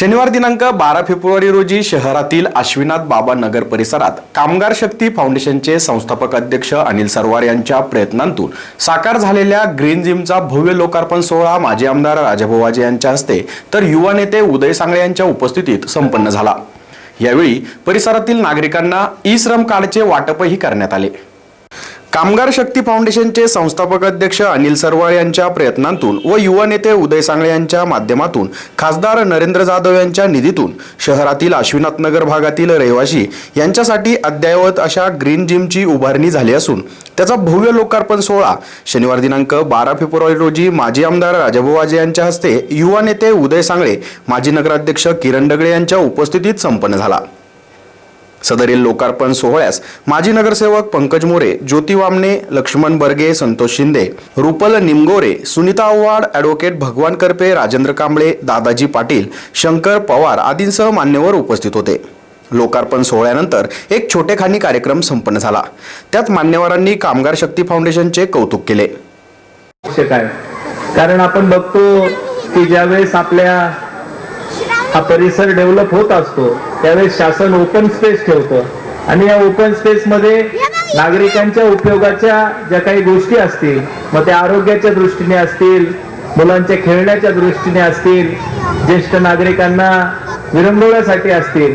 शनिवार दिनांक बारा फेब्रुवारी रोजी शहरातील आश्विनाथ बाबा नगर परिसरात कामगार शक्ती फाउंडेशनचे संस्थापक अध्यक्ष अनिल सरवार यांच्या प्रयत्नांतून साकार झालेल्या ग्रीन जिमचा भव्य लोकार्पण सोहळा माजी आमदार राजाभाऊ वाजे यांच्या हस्ते तर युवा नेते उदय सांगळे यांच्या उपस्थितीत संपन्न झाला. यावेळी परिसरातील नागरिकांना ई श्रम कार्डचे वाटपही करण्यात आले. कामगार शक्ती फाउंडेशनचे संस्थापक अध्यक्ष अनिल सरवाळ यांच्या प्रयत्नांतून व युवा नेते उदय सांगळे यांच्या माध्यमातून खासदार नरेंद्र जाधव यांच्या निधीतून शहरातील अश्विनाथनगर भागातील रहिवासी यांच्यासाठी अद्ययावत अशा ग्रीन जिमची उभारणी झाली असून त्याचा भव्य लोकार्पण सोहळा शनिवार दिनांक बारा फेब्रुवारी रोजी माजी आमदार राजाभाऊ वाजे यांच्या हस्ते युवा नेते उदय सांगळे माजी नगराध्यक्ष किरण डगळे यांच्या उपस्थितीत संपन्न झाला. सदरील लोकार्पण सोहळ्यास माजी नगरसेवक पंकज मोरे ज्योती वामने लक्ष्मण बर्गे संतोष शिंदे रुपल निमगोरे सुनीता आव्हाड ॲडव्होकेट भगवान करपे राजेंद्र कांबळे दादाजी पाटील शंकर पवार आदींसह मान्यवर उपस्थित होते. लोकार्पण सोहळ्यानंतर एक छोटेखानी कार्यक्रम संपन्न झाला. त्यात मान्यवरांनी कामगार शक्ती फाउंडेशनचे कौतुक केले. कारण आपण बघतो की ज्यावेळेस आपल्या हा परिसर डेव्हलप होत असतो त्यावेळेस शासन ओपन स्पेस ठेवतं. आणि या ओपन स्पेस मध्ये नागरिकांच्या उपयोगाच्या ज्या काही गोष्टी असतील मग त्या आरोग्याच्या दृष्टीने असतील मुलांच्या खेळण्याच्या दृष्टीने असतील ज्येष्ठ नागरिकांना विरंगुळ्यासाठी असतील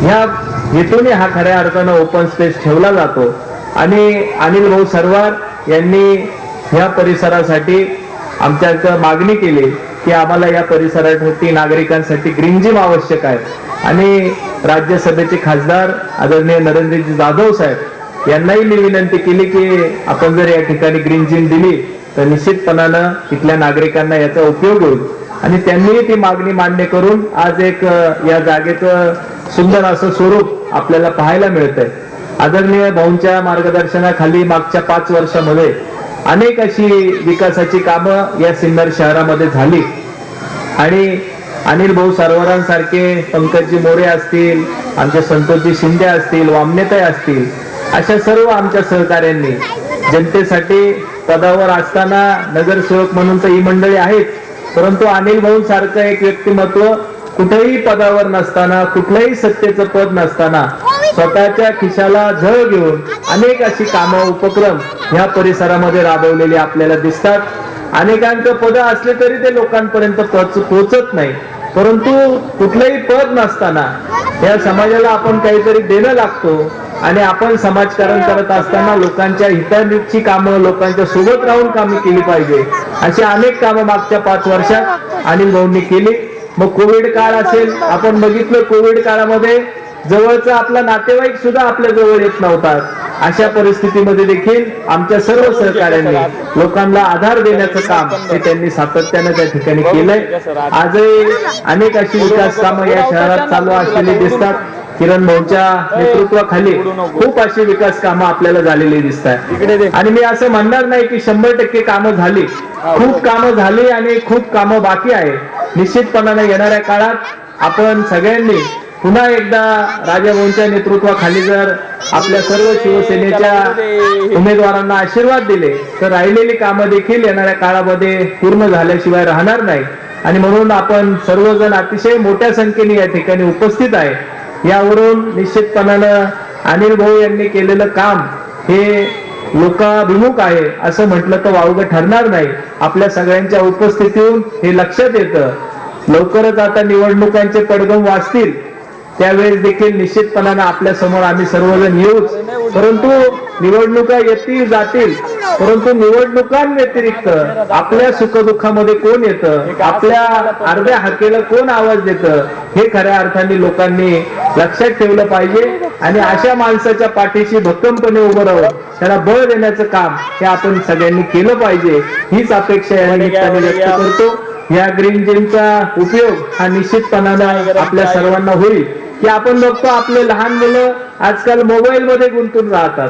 ह्या हेतूने हा खऱ्या अर्थानं ओपन स्पेस ठेवला जातो. आणि अनिल भाऊ सरवार यांनी ह्या परिसरासाठी आमच्या मागणी केली की आम्हाला या परिसरासाठी नागरिकांसाठी ग्रीन जिम आवश्यक आहे. आणि राज्यसभेचे खासदार आदरणीय नरेंद्रजी जाधव साहेब यांनाही मी विनंती केली की आपण जर या ठिकाणी ग्रीन जिम दिली तर निश्चितपणानं इथल्या नागरिकांना याचा उपयोग होईल. आणि त्यांनीही ती मागणी मान्य करून आज एक या जागेचं सुंदर असं स्वरूप आपल्याला पाहायला मिळतंय. आदरणीय भाऊंच्या मार्गदर्शनाखाली मागच्या पाच वर्षामध्ये अनेक अशी विकासाची कामं या सिन्नर शहरामध्ये झाली. आणि अनिल भाऊ सरोवरांसारखे पंकजजी मोरे असतील आमचे संतोषजी शिंदे असतील वामनेताई असतील अशा सर्व आमच्या सहकाऱ्यांनी जनतेसाठी पदावर असताना नगरसेवक म्हणून तर ही मंडळी आहेच परंतु अनिल भाऊ सारखं एक व्यक्तिमत्व कुठेही पदावर नसताना कुठलंही सत्तेचं पद नसताना स्वतःच्या खिशाला झळ घेऊन अनेक अशी कामं उपक्रम ह्या परिसरामध्ये राबवलेले आपल्याला दिसतात. अनेकांचं पद असले तरी ते लोकांपर्यंत पोचत नाही. परंतु कुठलंही पद नसताना या समाजाला आपण काहीतरी देणं लागतो आणि आपण समाजकारण करत असताना लोकांच्या हिताची कामं लोकांच्या सोबत राहून कामे केली पाहिजे. अशी अनेक कामं मागच्या पाच वर्षात अनिल भाऊंनी केली. मग कोविड काळ असेल आपण बघितलं कोविड काळामध्ये जवळचा आपला नातेवाईक सुद्धा आपल्या जवळ येत नव्हता. अशा परिस्थितीमध्ये देखील आमच्या सर्व सहकार्यांनी लोकांना आधार देण्याचं काम हे त्यांनी सातत्यानं त्या ठिकाणी केलंय. आजही अनेक अशी विकास कामं या शहरात चालू असलेली दिसतात. किरण भाऊच्या नेतृत्वाखाली खूप अशी विकास कामं आपल्याला झालेली दिसतात आणि मी असं म्हणणार नाही की शंभर टक्के कामं झाली. खूप कामं झाली आणि खूप कामं बाकी आहे. निश्चितपणाने येणाऱ्या काळात आपण सगळ्यांनी पुन्हा एकदा राजाभाऊंच्या नेतृत्वाखाली जर आपल्या सर्व शिवसेनेच्या उमेदवारांना आशीर्वाद दिले तर राहिलेली कामं देखील येणाऱ्या काळामध्ये पूर्ण झाल्याशिवाय राहणार नाही. आणि म्हणून आपण सर्वजण अतिशय मोठ्या संख्येने या ठिकाणी उपस्थित आहे. यावरून निश्चितपणानं अनिल भाऊ यांनी केलेलं काम हे लोकाभिमुख आहे असं म्हटलं तर वावगं ठरणार नाही. आपल्या सगळ्यांच्या उपस्थितीतून हे लक्षात येतं. लवकरच आता निवडणुकांचे कडगम वाचतील त्यावेळेस देखील निश्चितपणाने आपल्यासमोर आम्ही सर्वजण येऊच परंतु निवडणुका येतील जातील परंतु निवडणुकांव्यतिरिक्त आपल्या सुखदुःखामध्ये कोण येतं? आपल्या अर्ध्या हाकेला कोण आवाज देतं? हे खऱ्या अर्थाने लोकांनी लक्षात ठेवलं पाहिजे आणि अशा माणसाच्या पाठीशी भक्कमपणे उभं राहून त्याला बळ देण्याचं काम हे आपण सगळ्यांनी केलं पाहिजे. हीच अपेक्षा या निमित्ताने व्यक्त करतो. या ग्रीन जिमचा उपयोग हा निश्चितपणानं आपल्या सर्वांना होईल. की आपण बघतो आपले लहान मुलं आजकाल मोबाईल मध्ये गुंतून राहतात.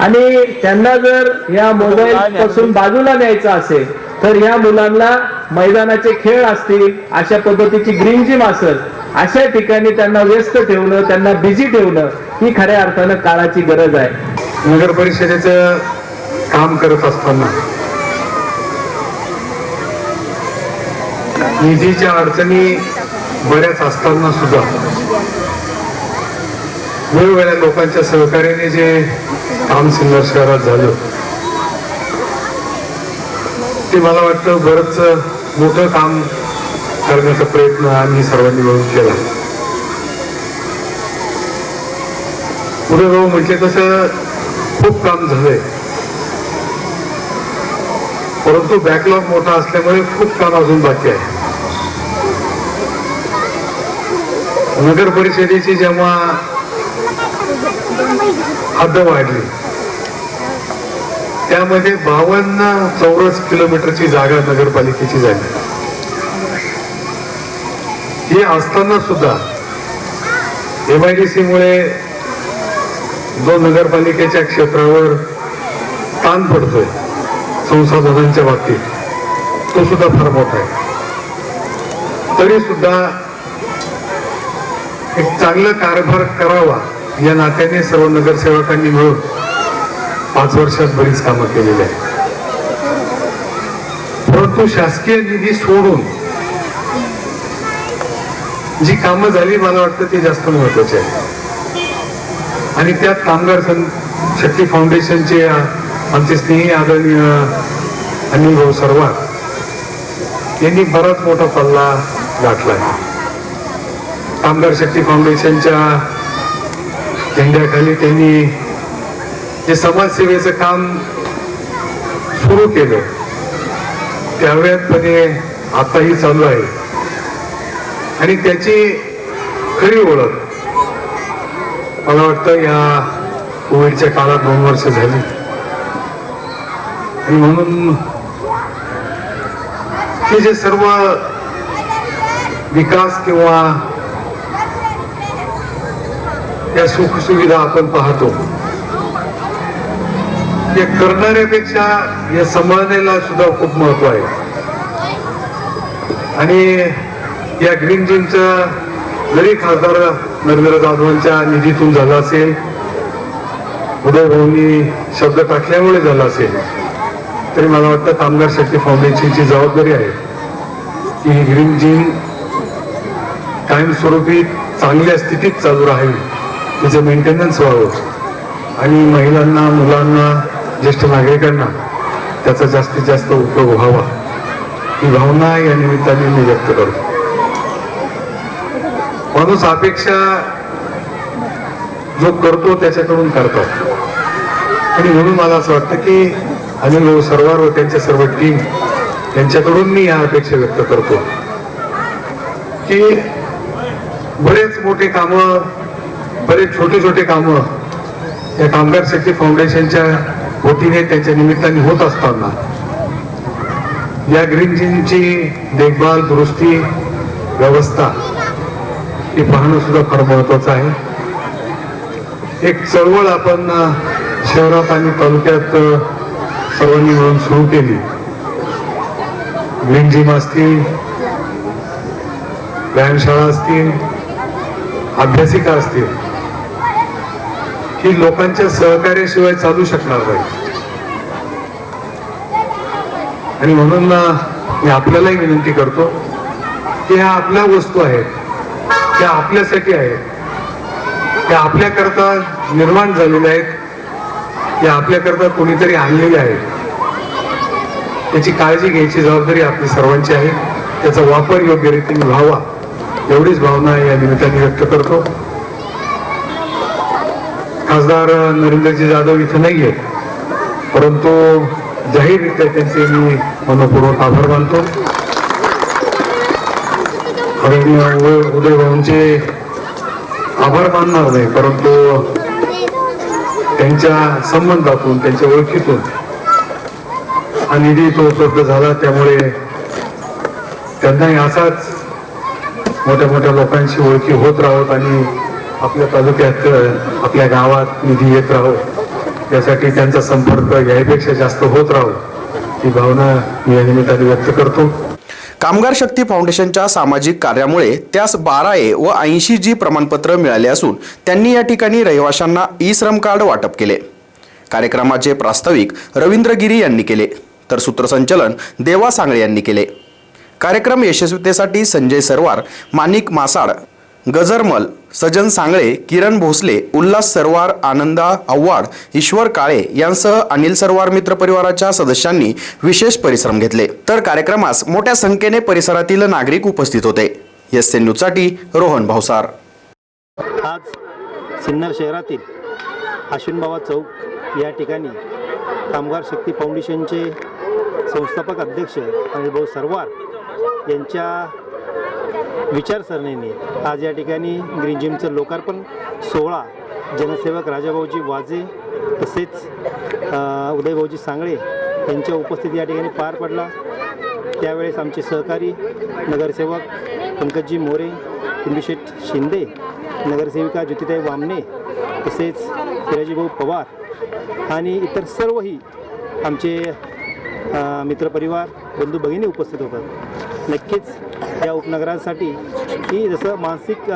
आणि त्यांना जर या मोबाईल पासून बाजूला न्यायचं असेल तर या मुलांना मैदानाचे खेळ असतील अशा पद्धतीची ग्रीन जिम असेल अशा ठिकाणी त्यांना व्यस्त ठेवणं त्यांना बिझी ठेवणं ही खऱ्या अर्थानं काळाची गरज आहे. नगर परिषदेचं काम करत असताना निधीच्या अडचणी बऱ्याच असताना सुद्धा वेगवेगळ्या लोकांच्या सहकार्याने जे काम सिन्नर शहरात झालं ते मला वाटतं बरंच मोठं काम करण्याचा प्रयत्न आम्ही सर्वांनी मिळून केला. पुढे भाऊ म्हटले तसं खूप काम झालंय. परंतु बॅकलॉग मोठा असल्यामुळे खूप काम अजून बाकी आहे. नगर परिषदेची जेव्हा हद्द वाढली. त्यामध्ये बावन्न चौरस किलोमीटरची जागा नगरपालिकेची झाली. हे असताना सुद्धा एम आय डी मुळे जो नगरपालिकेच्या क्षेत्रावर ताण पडतोय संसाधनांच्या बाबतीत तो सुद्धा फार मोठा आहे. तरी सुद्धा एक चांगलं कारभार करावा या नात्याने सर्व नगरसेवकांनी मिळून पाच वर्षात बरीच कामं केलेली आहेत. परंतु शासकीय निधी सोडून जी कामं झाली मला वाटतं ती जास्त महत्वाची आहे आणि त्यात कामगार सं शक्ती फाउंडेशनचे आमचे स्नेही आदरणीय अनिल भाऊ सरवार यांनी बराच मोठा पल्ला गाठला आहे. कामगार शक्ती फाउंडेशनच्या झेंड्याखाली त्यांनी जे समाजसेवेचं काम सुरू केलं ते अव्याहतपणे आताही चालू आहे. आणि त्याची खरी ओळख मला वाटतं या कोविडच्या काळात दोन वर्ष झाली. आणि म्हणून हे जे सर्व विकास किंवा या सुखसुविधा आपण पाहतो. या करणाऱ्यापेक्षा या सांभाळण्याला सुद्धा खूप महत्त्व आहे. आणि या ग्रीन जिमचं जरी खासदार नरेंद्र जाधवांच्या निधीतून झालं असेल उदयभाऊंनी शब्द टाकल्यामुळे झालं असेल तरी मला वाटतं कामगार शक्ती फाउंडेशनची जबाबदारी आहे की ही ग्रीन जिम कायमस्वरूपी चांगल्या स्थितीत चालू राहावी त्याचं मेंटेनन्स व्हावं. आणि महिलांना मुलांना ज्येष्ठ नागरिकांना त्याचा जास्तीत जास्त उपयोग व्हावा. ही भावना या निमित्ताने मी व्यक्त करतो. माणूस अपेक्षा जो करतो त्याच्याकडून करतो. आणि म्हणून मला असं वाटतं की अनिल भाऊ सरवार व त्यांच्या सर्व टीम त्यांच्याकडून मी या अपेक्षा व्यक्त करतो. की बरेच मोठे कामं बरेच छोटे छोटे कामं या कामगार शक्ती फाउंडेशनच्या वतीने त्याच्या निमित्ताने होत असताना. या ग्रीन जिमची देखभाल दुरुस्ती व्यवस्था हे पाहणं सुद्धा फार महत्वाचं आहे. एक चळवळ आपण शहरात आणि तालुक्यात सर्वांनी मिळून सुरू केली. ग्रीन जिम असतील व्यायामशाळा असतील अभ्यासिका असतील ही लोकांच्या सहकार्याशिवाय चालू शकणार नाही. आणि म्हणून मी आपल्यालाही विनंती करतो की ह्या आपल्या वस्तू आहेत त्या आपल्यासाठी आहेत त्या आपल्याकरता निर्माण झालेल्या आहेत त्या आपल्याकरता कोणीतरी आणलेल्या आहेत. त्याची काळजी घ्यायची जबाबदारी आपली सर्वांची आहे. त्याचा वापर योग्य रीतीने व्हावा एवढीच भावना या निमित्ताने व्यक्त करतो. खासदार नरेंद्रजी जाधव इथं नाहीये. परंतु जाहीररित्या त्यांचे मी मनपूर्वक आभार मानतो. उदय भाऊंचे आभार मानणार नाही परंतु त्यांच्या संबंधातून त्यांच्या ओळखीतून हा निधी तो उपलब्ध झाला. त्यामुळे त्यांनाही असाच मोठ्या मोठ्या लोकांशी ओळखी होत राहत आणि आपल्या तालुक्यात आपल्या गावात निधी येत राहो. यासाठी त्यांचा संपर्क यापेक्षा जास्त होत राहो ही भावना मी या निमित्ताने व्यक्त करतो. कामगार शक्ती फाउंडेशनच्या सामाजिक कार्यामुळे त्यास बारा ए व ऐंशी जी प्रमाणपत्र मिळाले असून त्यांनी या ठिकाणी रहिवाशांना ई श्रम कार्ड वाटप केले. कार्यक्रमाचे प्रास्ताविक रवींद्र गिरी यांनी केले तर सूत्रसंचलन देवा सांगळे यांनी केले. कार्यक्रम यशस्वीतेसाठी संजय सरवार माणिक मासाड गजरमल सजन सांगळे किरण भोसले उल्हास सरवार आनंदा आव्हाड ईश्वर काळे यांसह अनिल सरवार मित्र परिवाराच्या सदस्यांनी विशेष परिश्रम घेतले. तर कार्यक्रमास मोठ्या संख्येने परिसरातील नागरिक उपस्थित होते. एस एन न्यूजसाठी रोहन भावसार आज सिन्नर शहरातील अश्विनबाबा चौक या ठिकाणी कामगार शक्ती फाउंडेशनचे संस्थापक अध्यक्ष अनिलभाऊ सरवार यांच्या विचारसरणीने आज या ठिकाणी ग्रीन जिमचं लोकार्पण. सोहळा जनसेवक राजाभाऊजी वाजे तसेच उदयभाऊजी सांगळे यांच्या उपस्थिती या ठिकाणी पार पडला. त्यावेळेस आमचे सहकारी नगरसेवक पंकजजी मोरे पिंडूशेठ शिंदे नगरसेविका ज्योतिताई वामने तसेच हिराजीभाऊ पवार आणि इतर सर्वही आमचे मित्रपरिवार बंधू भगिनी उपस्थित होतात. नक्कीच या उपनगरांसाठी की जसं मानसिक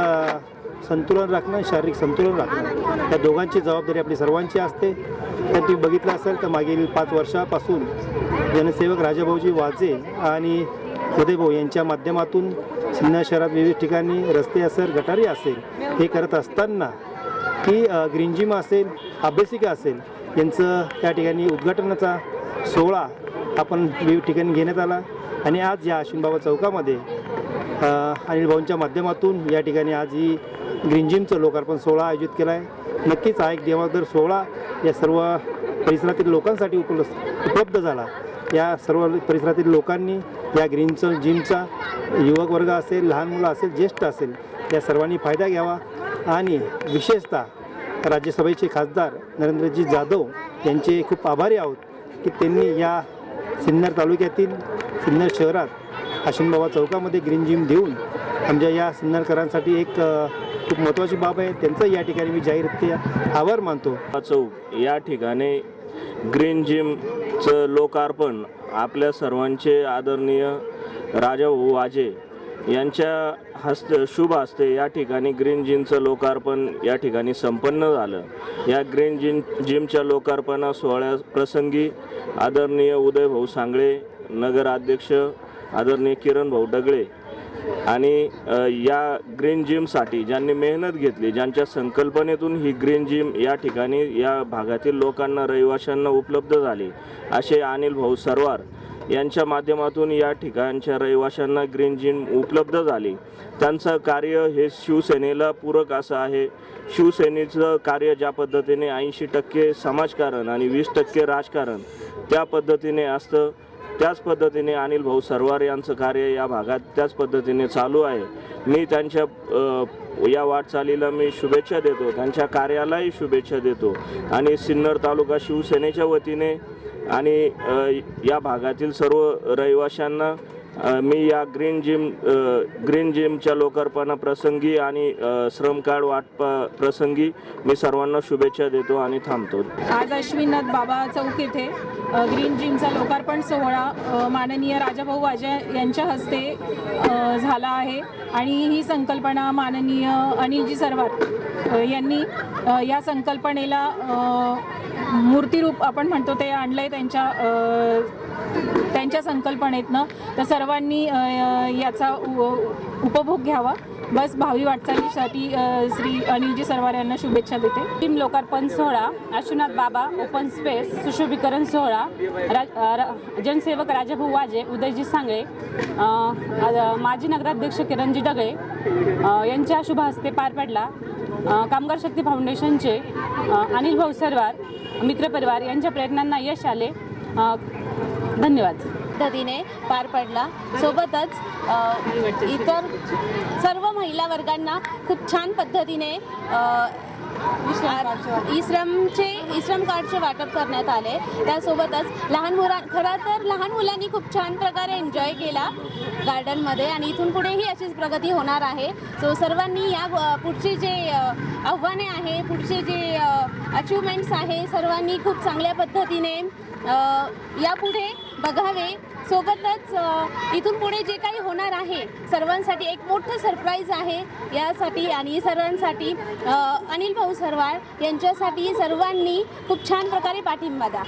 संतुलन राखणं शारीरिक संतुलन राखणं या दोघांची जबाबदारी आपली सर्वांची असते. तर तुम्ही बघितलं असेल तर मागील पाच वर्षापासून जनसेवक राजाभाऊजी वाजे आणि उदयभाऊ यांच्या माध्यमातून सिन्नर शहरात विविध ठिकाणी रस्ते असेल गटारी असेल हे करत असताना की ग्रीनजिम असेल अभ्यासिका असेल यांचं त्या ठिकाणी उद्घाटनाचा सोहळा आपण विविध ठिकाणी घेण्यात आला. आणि आज या अश्विनबाबा चौकामध्ये अनिल भाऊंच्या माध्यमातून या ठिकाणी आज ही ग्रीन जिमचं लोकार्पण सोहळा आयोजित केला आहे नक्कीच हा एक देवादर सोहळा या सर्व परिसरातील लोकांसाठी उपलब्ध उपलब्ध झाला. या सर्व परिसरातील लोकांनी या ग्रीनचं जिमचा युवक वर्ग असेल लहान मुलं असेल ज्येष्ठ असेल या सर्वांनी फायदा घ्यावा. आणि विशेषतः राज्यसभेचे खासदार नरेंद्रजी जाधव यांचे खूप आभारी आहोत की त्यांनी या सिन्नर तालुक्यातील सिन्नर शहरात हाशिमबाबा चौकामध्ये ग्रीन जिम देऊन आमच्या या सिन्नरकरांसाठी एक खूप महत्त्वाची बाब आहे. त्यांचं या ठिकाणी मी जाहीर आभार मानतो. चौक या ठिकाणी ग्रीन जिमचं लोकार्पण आपल्या सर्वांचे आदरणीय राजा वाजे यांच्या हस्त शुभ हस्ते या ठिकाणी ग्रीन जिमचं लोकार्पण या ठिकाणी संपन्न झालं. या ग्रीन जिम जिमच्या लोकार्पणा सोहळ्या प्रसंगी आदरणीय उदयभाऊ सांगळे नगराध्यक्ष आदरणीय किरण भाऊ डगळे आणि या ग्रीन जिमसाठी ज्यांनी मेहनत घेतली ज्यांच्या संकल्पनेतून ही ग्रीन जिम या ठिकाणी या भागातील लोकांना रहिवाशांना उपलब्ध झाली असे अनिल भाऊ सरवार यांच्या माध्यमातून या ठिकाणच्या रहिवाशांना ग्रीन जिम उपलब्ध झाली. त्यांचं कार्य हे शिवसेनेला पूरक असं आहे. शिवसेनेचं कार्य ज्या पद्धतीने ऐंशी टक्के समाजकारण आणि वीस टक्के राजकारण त्या पद्धतीने असतं. त्याच पद्धतीने अनिल भाऊ सरवार यांचं कार्य या भागात त्याच पद्धतीने चालू आहे. मी त्यांच्या या वाटचालीला मी शुभेच्छा देतो. त्यांच्या कार्यालाही शुभेच्छा देतो. आणि सिन्नर तालुका शिवसेनेच्या वतीने आणि या भागातील सर्व रहिवाशांना मी या ग्रीन जिम ग्रीन जिमच्या लोकार्पण प्रसंगी आणि श्रम कार्ड वाटपा प्रसंगी मी सर्वांना शुभेच्छा देतो आणि थांबतो. आज अश्विनाथ बाबा चौक येथे ग्रीन जिमचा लोकार्पण सोहळा माननीय राजाभाऊ वाजे यांच्या हस्ते झाला आहे. आणि ही संकल्पना माननीय अनिलजी सरवार यांनी या संकल्पनेला अ, मूर्तिरूप आपण म्हणतो ते आणलं आहे त्यांच्या त्यांच्या संकल्पनेतनं तर सर्वांनी याचा उ- उपभोग घ्यावा. बस भावी वाटचालीसाठी श्री अनिलजी सरवार यांना शुभेच्छा देते. टीम लोकार्पण सोहळा अश्वनाथ बाबा ओपन स्पेस सुशोभीकरण सोहळा राज जनसेवक राजाभाऊ वाजे उदयजी सांगळे माजी नगराध्यक्ष किरणजी डगळे यांच्या शुभ हस्ते पार पडला. कामगार शक्ती फाउंडेशनचे अनिल भाऊ सरवार मित्रपरिवार यांच्या प्रयत्नांना यश आले. धन्यवाद. पद्धतीने पार पडला. सोबतच इतर सर्व महिला वर्गांना खूप छान पद्धतीने इश्रमचे ई श्रम कार्डचे वाटप करण्यात आले. त्यासोबतच लहान मुला खरं तर लहान मुलांनी खूप छान प्रकारे एन्जॉय केला गार्डनमध्ये आणि इथून पुढेही अशीच प्रगती होणार आहे. सो सर्वांनी या पुढचे जे आव्हाने आहे पुढचे जे अचिव्हमेंट्स आहे सर्वांनी खूप चांगल्या पद्धतीने यापुढे बघावे. सोबतच इथून पुढे जे काही होणार आहे सर्वांसाठी एक मोठं सरप्राईज आहे. यासाठी आणि सर्वांसाठी अनिल भाऊ सरवाळ यांच्यासाठी सर्वांनी खूप छान प्रकारे पाठिंबा द्या.